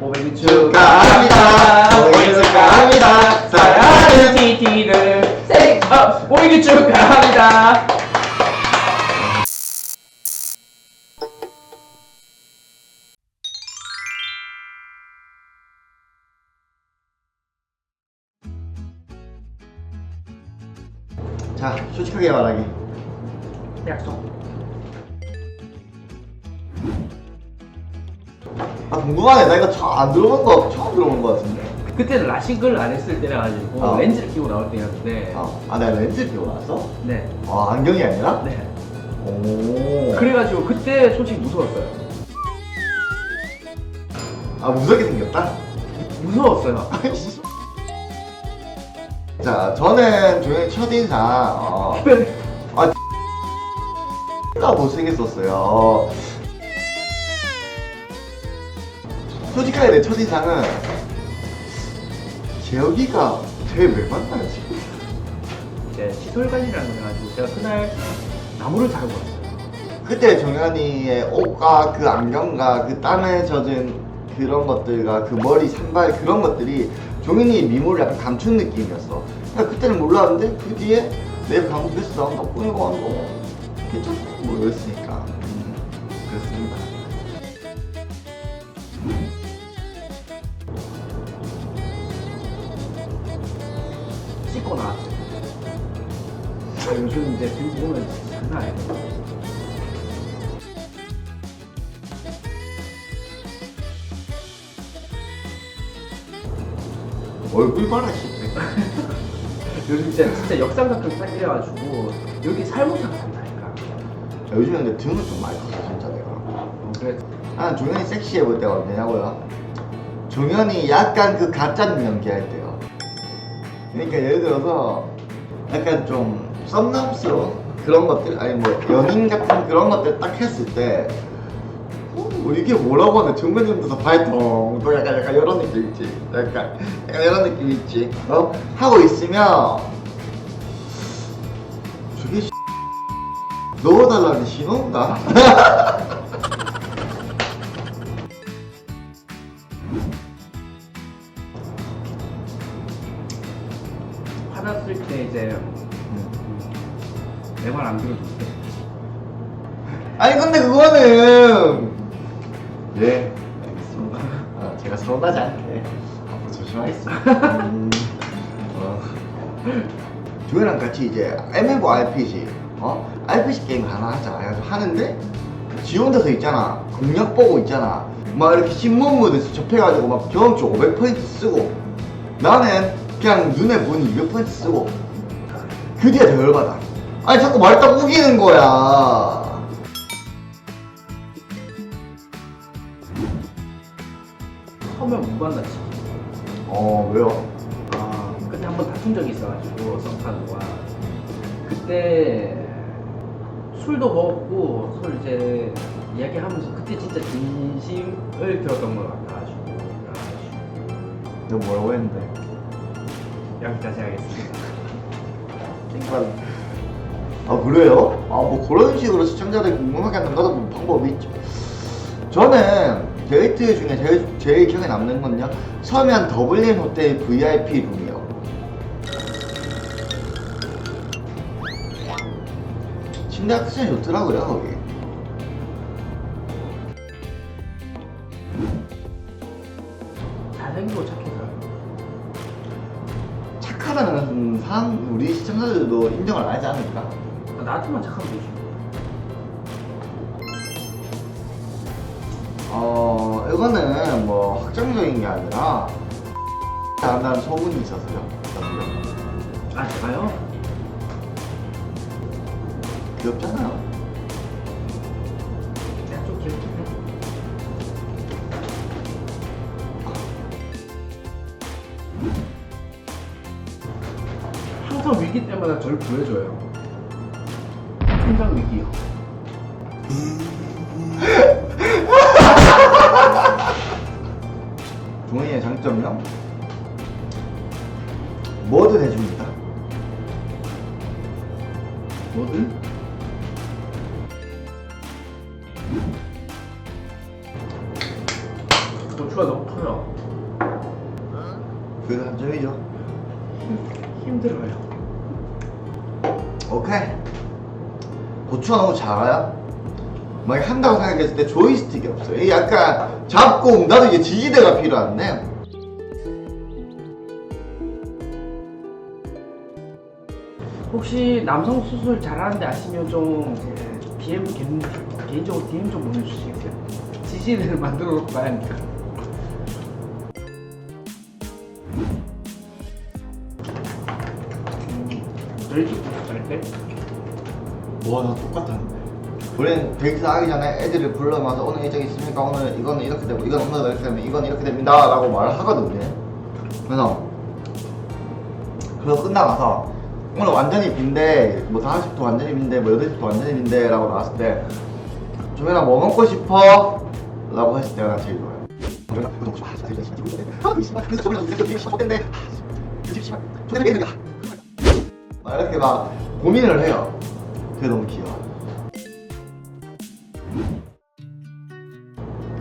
500일 축하합니다. 500일 축하합니다. 사랑하는 TT를 생, 어, 500일 축하합니다. 자, 솔직하게 말하기. 약속. 궁금하네. 나 이거 처음 안 들어본 거, 처음 들어본 거 같은데. 그때는 라식을 안 했을 때라 가지고 어. 렌즈를 끼고 나올 때였는데. 아, 아 내가 렌즈 끼고 나왔어? 네. 아, 안경이 아니라? 네. 오. 그래가지고 그때 솔직히 무서웠어요. 아, 무섭게 생겼다? 무서웠어요. 자, 저는 조용히 첫인상, 어, 아, 가 못생겼었어요. 솔직하게 내 첫인상은 재혁이가 쟤왜 만나요 지금? 이제 시설 관리라는 걸 해가지고 제가 그날 나무를 타고 갔어요. 그때 정현이의 옷과 그 안경과 그 땀에 젖은 그런 것들과 그 머리 산발 그런 것들이 종현이의 미모를 약간 감춘 느낌이었어. 그러니까 그때는 몰랐는데 그 뒤에 내 감독했어. 나 꾸미고 하는 거 괜찮고 모르겠으니까. 씻고 나왔어요. 아, 요즘 이제 들고 오면 장난 아니에요. 얼굴 봐라 씨. 요즘 진짜, 진짜 역삼각형 딱 이래가지고 여기 살모사가 난다니까. 야, 요즘에 근데 등은 좀 많이 컸어 진짜 내가. 어, 그래 난 종현이 섹시해 볼 때가 언제냐고요? 종현이 약간 그 가짜 눈 연기할 때요. 그러니까 예를 들어서 약간 좀 썸남스러운 그런 것들 아니 뭐 연인 같은 그런 것들 딱 했을 때 어, 뭐 이게 뭐라고 하네 종현이보다 발동 또 약간 약간 이런 느낌 있지? 약간 약간 이런 느낌 있지? 어? 하고 있으면 저게 넣어달라는 신호인가? 이제 내 말 안 들어줄 때. 아니 근데 그거는. 네 알겠습니다. 아, 제가 서운하지 않게. 앞으로 조심하겠습니다. 음, 어. 조회랑 같이 이제 MMORPG 어? RPG 게임 하나 하자. 해가지고 하는데 지 혼자서 있잖아. 공략 보고 있잖아. 막 이렇게 신문무대에서 접해가지고 막 경험치 500포인트 쓰고 나는 그냥 눈에 보이는 200포인트 쓰고 그 뒤에 더 열받아 아니 자꾸 말딱 우기는 거야 처음에 못 만났지. 어 왜요? 아, 그때 한 번 다툰 적이 있어가지고 썸타고가 그때 술도 먹었고 술 이제 이야기하면서 그때 진짜 진심을 들었던 것 같아가지고 그래가지고 내가 뭐라고 했는데 여기까지 하겠습니다. 아 그래요? 아 뭐 그런 식으로 시청자들이 궁금하게 하는 거다 보면 방법이 있죠. 저는 데이트 중에 제일, 제일 기억에 남는 건요. 서면 더블린 호텔 VIP 룸이요. 침대 액션이 좋더라고요 거기. 잘생기고 착 상 우리 시청자들도 인정을 안 하지 않을까? 나한테만 착하면 되지. 어 이거는 뭐 확정적인 게 아니라 한다는 소문이 있어서요. 아 제가요? 귀엽잖아요. 항상 위기 때마다 저를 구해줘요. 항상 위기요. 종이의 장점이요? 뭐든 해줍니다. 뭐든? 고추가 너무 커. 그럼 그게 단점이죠. 힘들어요. 오케이. 고추가 너무 작아요? 만약 한다고 생각했을 때 조이스틱이 없어요. 약간 잡고 나도 이게 지지대가 필요한데 혹시 남성 수술 잘하는데 아시면 좀제 DM 개인, 개인적으로 DM 좀 보내주시겠어요? 지지를 만들어 놓고 가야 하니까. 음, 저희 집 수술할 때 뭐가 다 똑같았는데. 우리는 데이트 하기 전에 애들을 불러놔서 오늘 일정 있습니까? 오늘 이거는 이렇게 되고 이건 오늘 이렇게 되면 이건 이렇게 됩니다 라고 말을 하거든요 그래서 그래서 끝나가서 오늘 완전히 빈대 뭐 5시부터 완전히 빈대 뭐 8시부터 완전히 빈대 라고 나왔을 때 조민아 뭐 먹고 싶어? 라고 했을 때가 제일 좋아요 조민아 이거 먹고 싶어 아, 진짜. 아 그래서 이거 되게 잘못됐네 아, 이거 씨발 조민아 이거 막 이렇게 막 고민을 해요. 그게 너무 귀여워.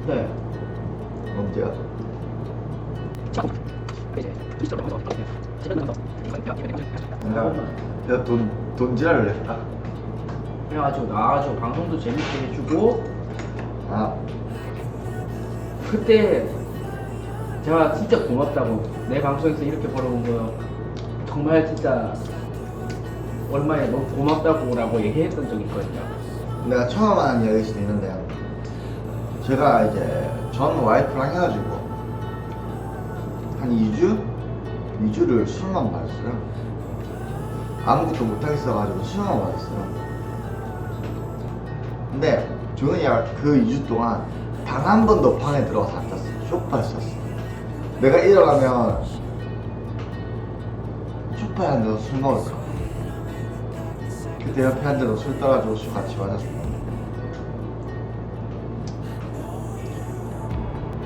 네. 언제야? 내가 내가 돈, 돈 지랄을 했다. 그래가지고 나와가지고 방송도 재밌게 해주고. 아. 그때 제가 진짜 고맙다고 내 방송에서 이렇게 벌어온 거 정말 진짜 얼마에 너무 고맙다고라고 얘기했던 적이 있거든요. 내가 처음 하는 이야기일 수도 있는데 제가 이제 전 와이프랑 헤어지고 한 2주? 2주를 술만 마셨어요. 아무것도 못하겠어가지고 술만 마셨어요. 근데 조은이가 그 2주 동안 단 한 번도 방에 들어가서 안 잤어 쇼파에서 잤어 내가 일어나면 쇼파에 앉아서 술 먹을 거야 그때 옆에 앉아서 술 따라주고 술 같이 마셨어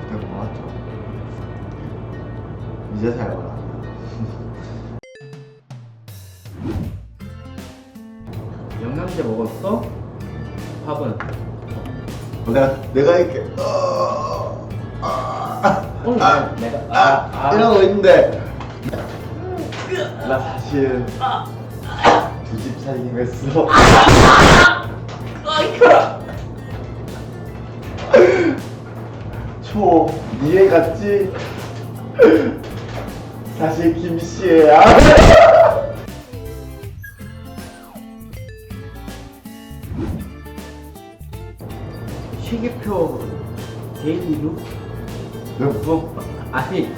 그때 고맙죠 이제 살거라 영양제 먹었어? 밥은? 내가 내가 이렇게 어, 아, 오늘 아, 내가 아, 아, 아. 이러고 있는데 나 사실 두 집 살림 했어 초 이해 갔지? 사실 김씨야 시계표 데일리로? 뭐? 아니,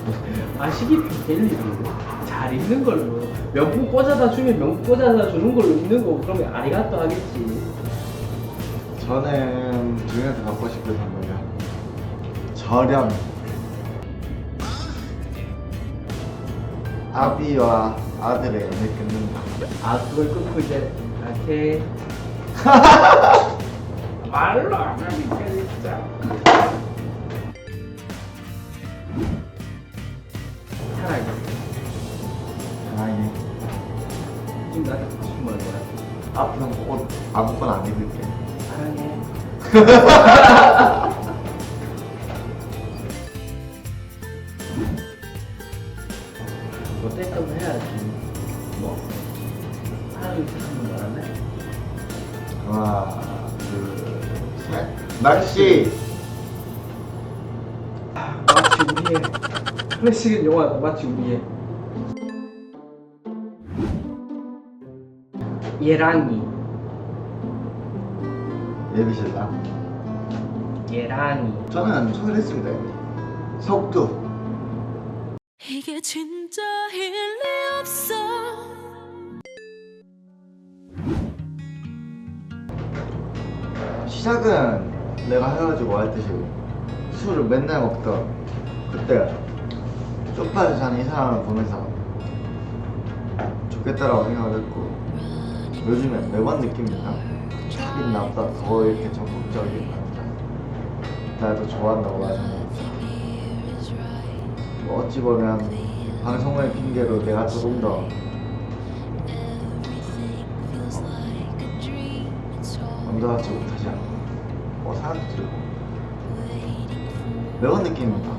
아 시계표 데일리로 잘 읽는 걸로 명품 꽂아다 주면 명품 꽂아다 주는 걸로 읽는 거 그러면 아리가또 하겠지. 저는 중에서 갖고 싶은 선물이요. 저렴. 아비와 아들의 연애 끊는다. 아 그걸 끊고 이제 이렇게 말로 안 하니까 진짜 뭐야? 앞으로는 옷 아무거나 안 입을게. 사랑해. 어쨌든 해야지. 뭐? 사랑이 생각는 말하네 하나 둘 셋. 날씨! 마치 우리의 클래식은 영화다. 마치 우리의 예랑이. 예비신랑? 예랑이. 저는 소개했습니다. 속두. 이게 진짜 일리 없어. 시작은 내가 헤어지고 할 듯이 술을 맨날 먹던 그때 소파에서 자는 이 사람을 보면서 좋겠다라고 생각을 했고 요즘에 매번 느낍니다. 사귄 나보다 더 이렇게 적극적인 남자 나도 좋아한다고 하는 뭐 어찌 보면 방송을 핑계로 내가 조금 더 언더하지 못하지 않고 뭐 사람도 들고. 매번 느낍니다